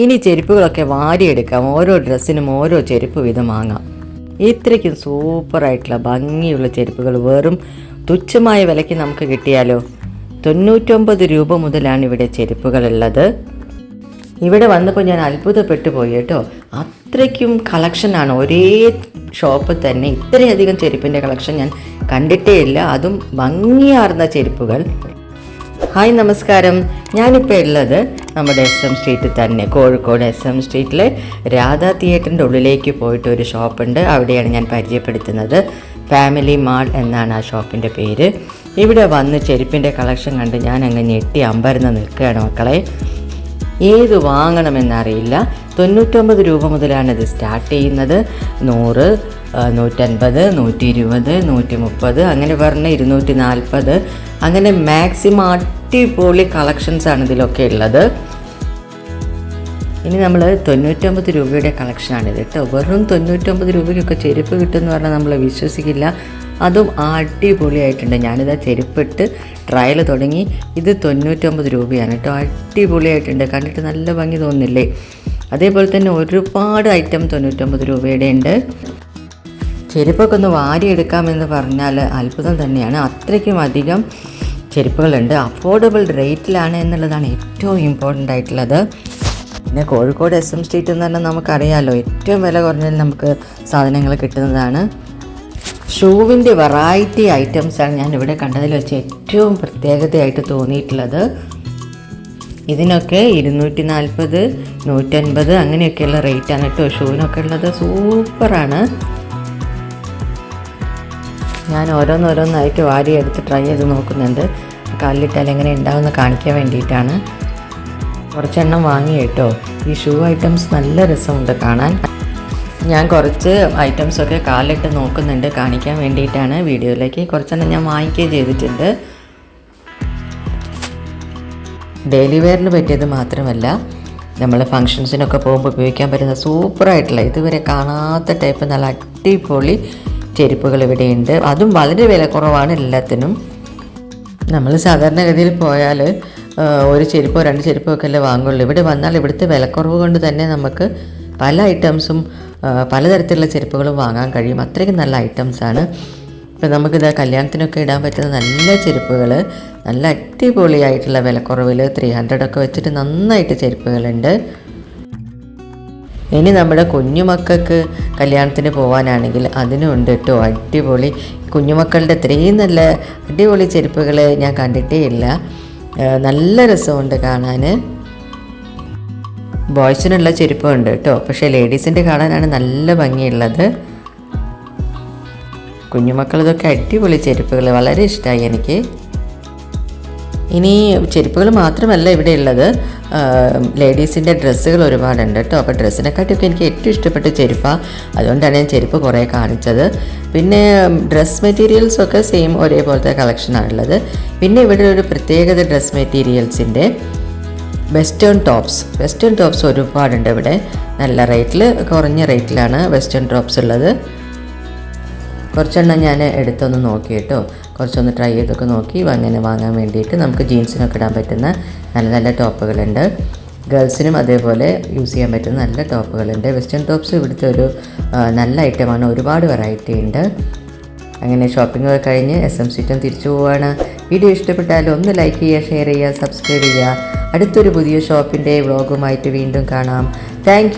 ഇനി ചെരുപ്പുകളൊക്കെ വാരിയെടുക്കാം. ഓരോ ഡ്രസ്സിനും ഓരോ ചെരുപ്പ് വീതം വാങ്ങാം. ഇത്രയ്ക്കും സൂപ്പറായിട്ടുള്ള ഭംഗിയുള്ള ചെരുപ്പുകൾ വെറും തുച്ഛമായ വിലയ്ക്ക് നമുക്ക് കിട്ടിയാലോ? തൊണ്ണൂറ്റൊമ്പത് രൂപ മുതലാണ് ഇവിടെ ചെരുപ്പുകളുള്ളത്. ഇവിടെ വന്നപ്പോൾ ഞാൻ അത്ഭുതപ്പെട്ടു പോയി കേട്ടോ. അത്രയ്ക്കും കളക്ഷനാണ് ഒരേ ഷോപ്പിൽ തന്നെ. ഇത്രയധികം ചെരുപ്പിന്റെ കളക്ഷൻ ഞാൻ കണ്ടിട്ടേ ഇല്ല. അതും ഭംഗിയാർന്ന ചെരുപ്പുകൾ. ഹായ് നമസ്കാരം. ഞാനിപ്പോൾ ഉള്ളത് നമ്മുടെ എസ് എം സ്ട്രീറ്റിൽ തന്നെ. കോഴിക്കോട് എസ് എം സ്ട്രീറ്റിൽ രാധാ തിയേറ്ററിന്റെ ഉള്ളിലേക്ക് പോയിട്ട് ഒരു ഷോപ്പുണ്ട്. അവിടെയാണ് ഞാൻ പരിചയപ്പെടുത്തുന്നത്. ഫാമിലി മാൾ എന്നാണ് ആ ഷോപ്പിന്റെ പേര്. ഇവിടെ വന്ന് ചെരുപ്പിന്റെ കളക്ഷൻ കണ്ട് ഞാൻ അങ്ങ് ഞെട്ടി അമ്പരന്ന് നിൽക്കുകയാണ് മക്കളെ. ഏത് വാങ്ങണമെന്നറിയില്ല. തൊണ്ണൂറ്റൊമ്പത് രൂപ മുതലാണ് ഇത് സ്റ്റാർട്ട് ചെയ്യുന്നത്. നൂറ് നൂറ്റൻപത് നൂറ്റി ഇരുപത് നൂറ്റി മുപ്പത് അങ്ങനെ പറഞ്ഞ് ഇരുന്നൂറ്റി നാൽപ്പത് അങ്ങനെ മാക്സിമം അടിപൊളി കളക്ഷൻസ് ആണ് ഇതിലൊക്കെ ഉള്ളത്. ഇനി നമ്മൾ തൊണ്ണൂറ്റൊമ്പത് രൂപയുടെ കളക്ഷനാണിത് കേട്ടോ. വെറും തൊണ്ണൂറ്റൊമ്പത് രൂപയ്ക്കൊക്കെ ചെരുപ്പ് കിട്ടുമെന്ന് പറഞ്ഞാൽ നമ്മൾ വിശ്വസിക്കില്ല. അതും അടിപൊളിയായിട്ടുണ്ട്. ഞാനിതാ ചെരുപ്പിട്ട് ട്രയൽ തുടങ്ങി. ഇത് തൊണ്ണൂറ്റൊമ്പത് രൂപയാണ് കേട്ടോ. അടിപൊളിയായിട്ടുണ്ട്. കണ്ടിട്ട് നല്ല ഭംഗി തോന്നില്ലേ അതേപോലെ തന്നെ ഒരുപാട് ഐറ്റം തൊണ്ണൂറ്റൊമ്പത് രൂപയുടെ ഉണ്ട്. ചെരുപ്പൊക്കെ ഒന്ന് വാരിയെടുക്കാമെന്ന് പറഞ്ഞാൽ അത്ഭുതം തന്നെയാണ്. അത്രയ്ക്കും അധികം ചെരുപ്പുകളുണ്ട്. അഫോർഡബിൾ റേറ്റിലാണ് എന്നുള്ളതാണ് ഏറ്റവും ഇമ്പോർട്ടന്റ് ആയിട്ടുള്ളത്. പിന്നെ കോഴിക്കോട് എസ് എം സ്ട്രീറ്റ് എന്ന് പറഞ്ഞാൽ നമുക്കറിയാമല്ലോ ഏറ്റവും വില കുറഞ്ഞതിൽ നമുക്ക് സാധനങ്ങൾ കിട്ടുന്നതാണ്. ഷൂവിന്റെ വെറൈറ്റി ഐറ്റംസാണ് ഞാൻ ഇവിടെ കണ്ടതിൽ വെച്ച് ഏറ്റവും പ്രത്യേകതയായിട്ട് തോന്നിയിട്ടുള്ളത്. ഇതിനൊക്കെ ഇരുന്നൂറ്റി നാൽപ്പത് നൂറ്റൻപത് അങ്ങനെയൊക്കെയുള്ള റേറ്റാണ് കേട്ടോ. ഷൂവിനൊക്കെ ഉള്ളത് സൂപ്പറാണ് ഞാൻ ഓരോന്നോരോന്നായിട്ട് വാരി എടുത്ത് ട്രൈ ചെയ്ത് നോക്കുന്നുണ്ട്. കാലിലിട്ടാൽ എങ്ങനെ ഉണ്ടാവുമെന്ന് കാണിക്കാൻ വേണ്ടിയിട്ടാണ്. കുറച്ചെണ്ണം വാങ്ങി കേട്ടോ. ഈ ഷൂ ഐറ്റംസ് നല്ല രസമുണ്ട് കാണാൻ. ഞാൻ കുറച്ച് ഐറ്റംസൊക്കെ കാലിട്ട് നോക്കുന്നുണ്ട് കാണിക്കാൻ വേണ്ടിയിട്ടാണ് വീഡിയോയിലേക്ക്. കുറച്ചെണ്ണം ഞാൻ വാങ്ങിക്കുകയും ചെയ്തിട്ടുണ്ട്. ഡെയിലി വെയറിന് പറ്റിയത് മാത്രമല്ല നമ്മൾ ഫങ്ഷൻസിനൊക്കെ പോകുമ്പോൾ ഉപയോഗിക്കാൻ പറ്റുന്ന സൂപ്പറായിട്ടുള്ള ഇതുവരെ കാണാത്ത ടൈപ്പ് നല്ല അടിപൊളി ചെരുപ്പുകൾ ഇവിടെയുണ്ട്. അതും വളരെ വില കുറവാണ് എല്ലാത്തിനും. നമ്മൾ സാധാരണഗതിയിൽ പോയാൽ ഒരു ചെരുപ്പോ രണ്ട് ചെരുപ്പോ ഒക്കെ അല്ലേ വാങ്ങുള്ളൂ. ഇവിടെ വന്നാൽ ഇവിടുത്തെ വിലക്കുറവ് കൊണ്ട് തന്നെ നമുക്ക് പല ഐറ്റംസും പലതരത്തിലുള്ള ചെരുപ്പുകളും വാങ്ങാൻ കഴിയും. അത്രയ്ക്ക് നല്ല ഐറ്റംസാണ്. ഇപ്പം നമുക്കിത് കല്യാണത്തിനൊക്കെ ഇടാൻ പറ്റുന്ന നല്ല ചെരുപ്പുകൾ നല്ല അടിപൊളിയായിട്ടുള്ള വിലക്കുറവിൽ ത്രീ ഹൺഡ്രഡ് ഒക്കെ വെച്ചിട്ട് നന്നായിട്ട് ചെരുപ്പുകളുണ്ട്. ഇനി നമ്മുടെ കുഞ്ഞുമക്കൾക്ക് കല്യാണത്തിന് പോകാനാണെങ്കിൽ അതിനുണ്ട് കേട്ടോ അടിപൊളി. കുഞ്ഞുമക്കളുടെ ഇത്രയും നല്ല അടിപൊളി ചെരുപ്പുകൾ ഞാൻ കണ്ടിട്ടേ ഇല്ല. നല്ല രസമുണ്ട് കാണാൻ ബോയ്സിനുള്ള ചെരുപ്പുണ്ട് കേട്ടോ പക്ഷേ ലേഡീസിന്റെ കാണാനാണ് നല്ല ഭംഗിയുള്ളത്. കുഞ്ഞുമക്കളിതൊക്കെ അടിപൊളി ചെരുപ്പുകൾ വളരെ ഇഷ്ടമായി എനിക്ക്. ഇനി ചെരുപ്പുകൾ മാത്രമല്ല ഇവിടെ ഉള്ളത് ലേഡീസിന്റെ ഡ്രസ്സുകൾ ഒരുപാടുണ്ട് കേട്ടോ. അപ്പോൾ ഡ്രസ്സിനെക്കാട്ടിയൊക്കെ എനിക്ക് ഏറ്റവും ഇഷ്ടപ്പെട്ട ചെരുപ്പാണ് അതുകൊണ്ടാണ് ഞാൻ ചെരുപ്പ് കുറേ കാണിച്ചത്. പിന്നെ ഡ്രസ് മെറ്റീരിയൽസൊക്കെ സെയിം ഒരേപോലത്തെ കളക്ഷനാണുള്ളത് പിന്നെ ഇവിടെ ഒരു പ്രത്യേകത ഡ്രസ് മെറ്റീരിയൽസിന്റെ വെസ്റ്റേൺ ടോപ്സ്. വെസ്റ്റേൺ ടോപ്സ് ഒരുപാടുണ്ട് ഇവിടെ. നല്ല റേറ്റിൽ കുറഞ്ഞ റേറ്റിലാണ് വെസ്റ്റേൺ ടോപ്സ് ഉള്ളത്. കുറച്ചെണ്ണം ഞാൻ എടുത്തൊന്ന് നോക്കി കേട്ടോ. കുറച്ചൊന്ന് ട്രൈ ചെയ്തൊക്കെ നോക്കി. അങ്ങനെ വാങ്ങാൻ വേണ്ടിയിട്ട് നമുക്ക് ജീൻസിനൊക്കെ ഇടാൻ പറ്റുന്ന നല്ല നല്ല ടോപ്പുകളുണ്ട്. ഗേൾസിനും അതേപോലെ യൂസ് ചെയ്യാൻ പറ്റുന്ന നല്ല ടോപ്പുകളുണ്ട്. വെസ്റ്റേൺ ടോപ്സ് ഇവിടുത്തെ ഒരു നല്ല ഐറ്റമാണ് ഒരുപാട് വെറൈറ്റി ഉണ്ട്. അങ്ങനെ ഷോപ്പിംഗ് ഒക്കെ കഴിഞ്ഞ് എസ് എം സിറ്റം തിരിച്ചു പോവുകയാണ് വീഡിയോ ഇഷ്ടപ്പെട്ടാൽ ഒന്ന് ലൈക്ക് ചെയ്യുക ഷെയർ ചെയ്യുക സബ്സ്ക്രൈബ് ചെയ്യുക. അടുത്തൊരു പുതിയ ഷോപ്പിന്റെ വ്ളോഗുമായിട്ട് വീണ്ടും കാണാം. താങ്ക്